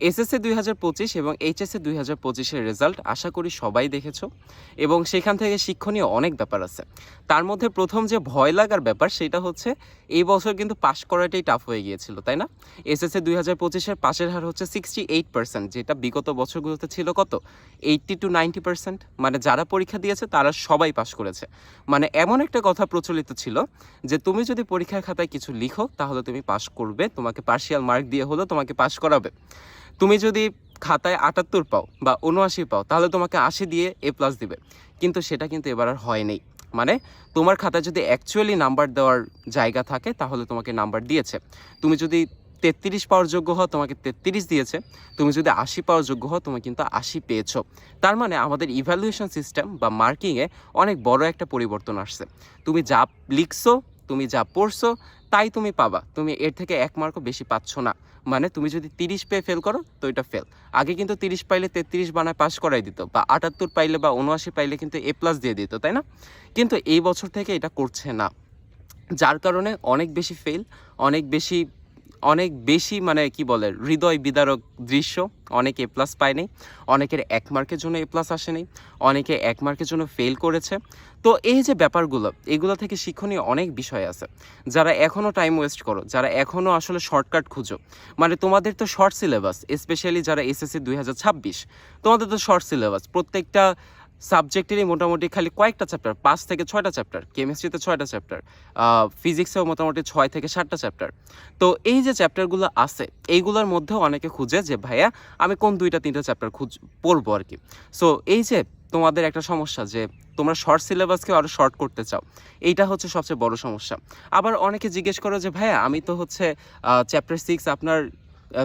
SSC দুই হাজার পঁচিশ এবং এইচএসসি দুই হাজার পঁচিশের রেজাল্ট আশা করি সবাই দেখেছ। এবং সেখান থেকে শিক্ষণীয় অনেক ব্যাপার আছে। তার মধ্যে প্রথম যে ভয় লাগার ব্যাপার সেটা হচ্ছে এই বছর কিন্তু পাশ করাটাই টাফ হয়ে গিয়েছিল, তাই না? এসএসসি দুই হাজার পঁচিশের পাশের হার হচ্ছে সিক্সটি এইট পার্সেন্ট যেটা বিগত বছরগুলোতে ছিল কত? এইটটি টু নাইনটি পার্সেন্ট মানে যারা পরীক্ষা দিয়েছে তারা সবাই পাশ করেছে। মানে এমন একটা কথা প্রচলিত ছিল যে তুমি যদি পরীক্ষার খাতায় কিছু লিখো, তাহলে তুমি পাশ করবে, তোমাকে পার্শিয়াল মার্ক দিয়ে হলেও তোমাকে পাশ করাবে। তুমি যদি খাতায় আটাত্তর পাও বা উনআশি পাও, তাহলে তোমাকে আশি দিয়ে এ প্লাস দিবে। কিন্তু সেটা কিন্তু এবার আর হয়নি মানে তোমার খাতায় যদি অ্যাকচুয়ালি নাম্বার দেওয়ার জায়গা থাকে, তাহলে তোমাকে নাম্বার দিয়েছে। তুমি যদি তেত্রিশ পাওয়ার যোগ্য হও, তোমাকে তেত্রিশ দিয়েছে। তুমি যদি আশি পাওয়ার যোগ্য হও, তুমি কিন্তু আশি পেয়েছ। তার মানে আমাদের ইভ্যালুয়েশন সিস্টেম বা মার্কিংয়ে অনেক বড় একটা পরিবর্তন আসছে। তুমি যা লিখছো তুমি যা পড়ছো, তাই তুমি পাবা। তুমি এর থেকে এক মার্কও বেশি পাচ্ছ না। মানে তুমি যদি তিরিশ পেয়ে ফেল করো, তো এটা ফেল আগে কিন্তু তিরিশ পাইলে তেত্রিশ বানায় পাস করাই দিত, বা আটাত্তর পাইলে বা উনআশি পাইলে কিন্তু এ প্লাস দিয়ে দিত, তাই না? কিন্তু এই বছর থেকে এটা করছে না। যার কারণে অনেক বেশি ফেল অনেক বেশি অনেক বেশি মানে কি বলে, হৃদয় বিদারক দৃশ্য অনেকে এ প্লাস পায়নি। অনেকের এক মার্কের জন্য এ প্লাস আসেনি। অনেকে এক মার্কের জন্য ফেল করেছে। তো এই যে ব্যাপারগুলো, এগুলো থেকে শিক্ষণীয় অনেক বিষয় আছে। যারা এখনও টাইম ওয়েস্ট করো, যারা এখনও আসলে শর্টকাট খুঁজো মানে তোমাদের তো শর্ট সিলেবাস স্পেশালি যারা এসএসসি দুই হাজার ছাব্বিশ, তোমাদের তো শর্ট সিলেবাস প্রত্যেকটা সাবজেক্টেরই মোটামুটি খালি কয়েকটা চ্যাপ্টার পাঁচ থেকে ছয়টা চ্যাপ্টার কেমিস্ট্রিতে ছয়টা চ্যাপ্টার ফিজিক্সেও মোটামুটি ছয় থেকে সাতটা চ্যাপ্টার তো এই যে চ্যাপ্টারগুলো আছে, এইগুলোর মধ্যেও অনেকে খুঁজে যে, ভাইয়া, আমি কোন দুইটা, তিনটা চ্যাপ্টার খুঁজ, পড়ব আর কি। সো এই যে তোমাদের একটা সমস্যা যে তোমরা শর্ট সিলেবাসকে আরও শর্ট করতে চাও। এইটা হচ্ছে সবচেয়ে বড় সমস্যা। আবার অনেকে জিজ্ঞেস করো যে, ভাইয়া, আমি তো হচ্ছে চ্যাপ্টার সিক্স আপনার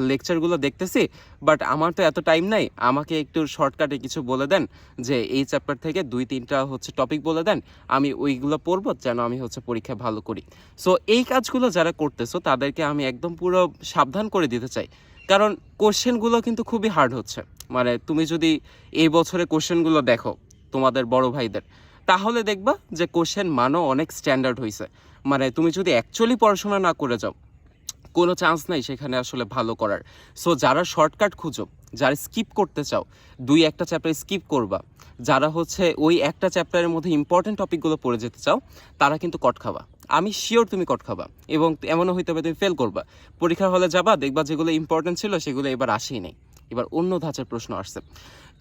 লেকচারগুলো দেখতেছি বাট আমার তো এত টাইম নাই। আমাকে একটু শর্টকাটে কিছু বলে দেন যে, এই চ্যাপ্টার থেকে দুই, তিনটা হচ্ছে টপিক বলে দেন। আমি ওইগুলো পড়ব যেন আমি হচ্ছে পরীক্ষায় ভালো করি। সো এই কাজগুলো যারা করতেছো, তাদেরকে আমি একদম পুরো সাবধান করে দিতে চাই। কারণ কোশ্চেনগুলো কিন্তু খুবই হার্ড হচ্ছে। মানে তুমি যদি এই বছরে কোশ্চেনগুলো দেখো তোমাদের বড় ভাইদের, তাহলে দেখবা যে কোশ্চেন মানও অনেক স্ট্যান্ডার্ড হয়েছে মানে তুমি যদি অ্যাকচুয়ালি পড়াশোনা না করে যাও, কোনো চান্স নাই সেখানে আসলে ভালো করার। সো যারা শর্টকাট খুঁজো, যারা স্কিপ করতে চাও, দুই একটা চ্যাপ্টার স্কিপ করবা। যারা হচ্ছে ওই একটা চ্যাপ্টারের মধ্যে ইম্পর্টেন্ট টপিকগুলো পড়ে যেতে চাও, তারা কিন্তু কট খাবা। আমি শিওর তুমি কট খাবা এবং এমনও হইতে পারে তুমি ফেল করবা। পরীক্ষার হলে যাবা, দেখবা যেগুলো ইম্পর্টেন্ট ছিল সেগুলো এবার আসেই নেই। এবার অন্য ধাঁচের প্রশ্ন আসছে।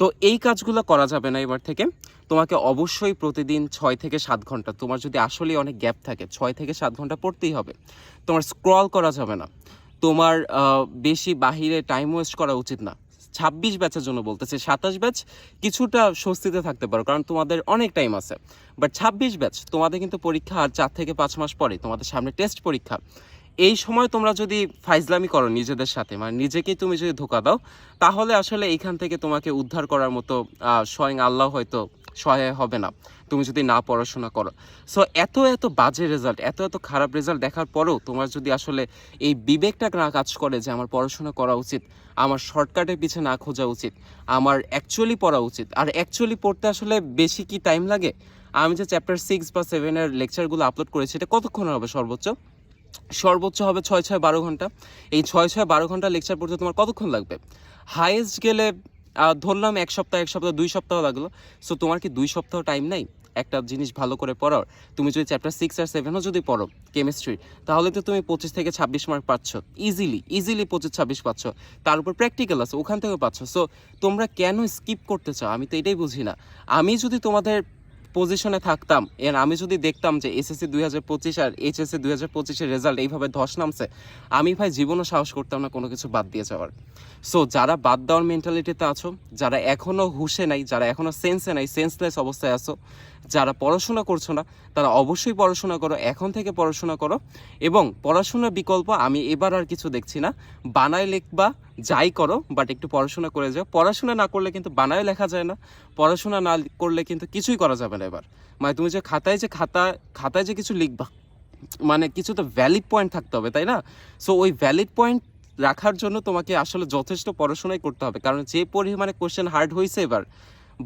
তো এই কাজগুলো করা যাবে না এবার থেকে। তোমাকে অবশ্যই প্রতিদিন ছয় থেকে সাত ঘণ্টা, তোমার যদি আসলেই অনেক গ্যাপ থাকে, ছয় থেকে সাত ঘণ্টা পড়তেই হবে। তোমার স্ক্রল করা যাবে না। তোমার বেশি বাহিরে টাইম ওয়েস্ট করা উচিত না। ছাব্বিশ ব্যাচের জন্য বলতেছে, সাতাশ ব্যাচ কিছুটা স্বস্তিতে থাকতে পারো, কারণ তোমাদের অনেক টাইম আছে। বাট ছাব্বিশ ব্যাচ, তোমাদের কিন্তু পরীক্ষা আর চার থেকে পাঁচ মাস পরে তোমাদের সামনে টেস্ট পরীক্ষা। এই সময় তোমরা যদি ফাইজলামি করো নিজেদের সাথে মানে নিজেকেই তুমি যদি ধোকা দাও, তাহলে আসলে এইখান থেকে তোমাকে উদ্ধার করার মতো স্বয়ং আল্লাহ হয়তো সহায় হবে না। তুমি যদি না পড়াশোনা করো। সো এত এত বাজে রেজাল্ট এত এত খারাপ রেজাল্ট দেখার পরেও তোমার যদি আসলে এই বিবেকটা না কাজ করে যে আমার পড়াশোনা করা উচিত, আমার শর্টকাটের পিছে না খোঁজা উচিত, আমার অ্যাকচুয়ালি পড়া উচিত, আর অ্যাকচুয়ালি পড়তে আসলে বেশি কি টাইম লাগে? আমি যে চ্যাপ্টার সিক্স বা সেভেনের লেকচারগুলো আপলোড করেছি, এটা কতক্ষণ হবে সর্বোচ্চ? সর্বোচ্চ হবে ছয় ছয় বারো ঘণ্টা। এই ছয় ছয় বারো ঘণ্টা লেকচার পড়তে তোমার কতক্ষণ লাগবে? হাইয়েস্ট গেলে ধরলাম এক সপ্তাহ এক সপ্তাহ, দুই সপ্তাহ লাগল। সো তোমার কি দুই সপ্তাহ টাইম নাই? একটা জিনিস ভালো করে পড়ার। তুমি যদি চ্যাপ্টার সিক্স আর সেভেনও যদি পড়ো কেমিস্ট্রি তাহলে তো তুমি পঁচিশ থেকে ছাব্বিশ মার্ক পাচ্ছ। ইজিলি ইজিলি পঁচিশ, ছাব্বিশ পাচ্ছ। তার উপর প্র্যাকটিক্যাল আছে, ওখান থেকেও পাচ্ছ। সো তোমরা কেন স্কিপ করতে চাও? আমি তো এটাই বুঝি না। আমি যদি তোমাদের পজিশনে থাকতাম। এর আমি যদি দেখতাম যে এসএসসি দুই হাজার পঁচিশ আর এইচএসসি দুই হাজার পঁচিশের রেজাল্ট এইভাবে ধস নামছে, আমি ভাই জীবনও সাহস করতাম না কোনো কিছু বাদ দিয়ে যাওয়ার। সো যারা বাদ দেওয়ার মেন্টালিটিতে আছো, যারা এখনও হুশে নাই, যারা এখনও সেন্সে নাই সেন্সলেস অবস্থায় আছো যারা পড়াশোনা করছ না, তারা অবশ্যই পড়াশোনা করো, এখন থেকে পড়াশোনা করো। এবং পড়াশোনার বিকল্প আমি এবার আর কিছু দেখছি না। বানায় লিখবা, যাই করো বাট একটু পড়াশোনা করে যাও। পড়াশোনা না করলে কিন্তু বানায় লেখা যায় না। পড়াশোনা না করলে কিন্তু কিছুই করা যাবে না এবার। মানে তুমি যে খাতায় যে খাতা, খাতায় যে কিছু লিখবা মানে কিছু তো ভ্যালিড পয়েন্ট থাকতে হবে, তাই না? সো ওই ভ্যালিড পয়েন্ট রাখার জন্য তোমাকে আসলে যথেষ্ট পড়াশোনাই করতে হবে। কারণ যে পরিমাণে কোশ্চেন হার্ড হয়েছে এবার,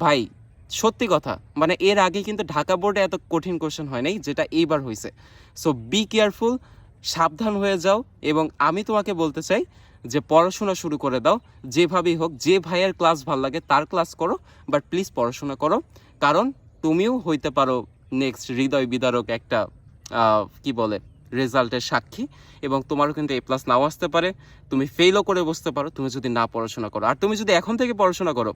ভাই সত্যি কথা মানে এর আগে কিন্তু ঢাকা বোর্ডে এত কঠিন কোশ্চেন হয় নাই, যেটা এইবার হয়েছে সো বি কেয়ারফুল সাবধান হয়ে যাও এবং আমি তোমাকে বলতে চাই যে পড়াশোনা শুরু করে দাও, যেভাবেই হোক, যে ভাইয়ের ক্লাস ভালো লাগে তার ক্লাস করো বাট প্লিজ পড়াশোনা করো। কারণ তুমিও হইতে পারো নেক্সট হৃদয় বিদারক একটা কি বলে, রেজাল্টের সাক্ষী এবং তোমারও কিন্তু এ প্লাস নাও আসতে পারে। তুমি ফেলও করে বসতে পারো, তুমি যদি না পড়াশোনা করো। আর তুমি যদি এখন থেকে পড়াশোনা করো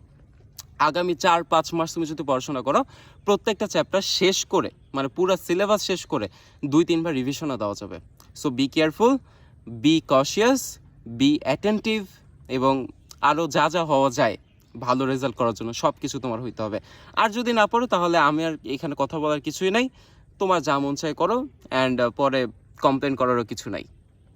আগামী চার, পাঁচ মাস তুমি যদি পড়াশোনা করো, প্রত্যেকটা চ্যাপ্টার শেষ করে মানে পুরো সিলেবাস শেষ করে দুই, তিনবার রিভিশনও দেওয়া যাবে। So be careful be cautious be attentive এবং আরও যা যা হওয়া যায়, ভালো রেজাল্ট করার জন্য সব কিছু তোমার হইতে হবে। আর যদি না পড়ো, তাহলে আমি আর এখানে কথা বলার কিছুই নাই। তোমার যা মন চায় করো অ্যান্ড পরে কমপ্লেন করারও কিছু নাই।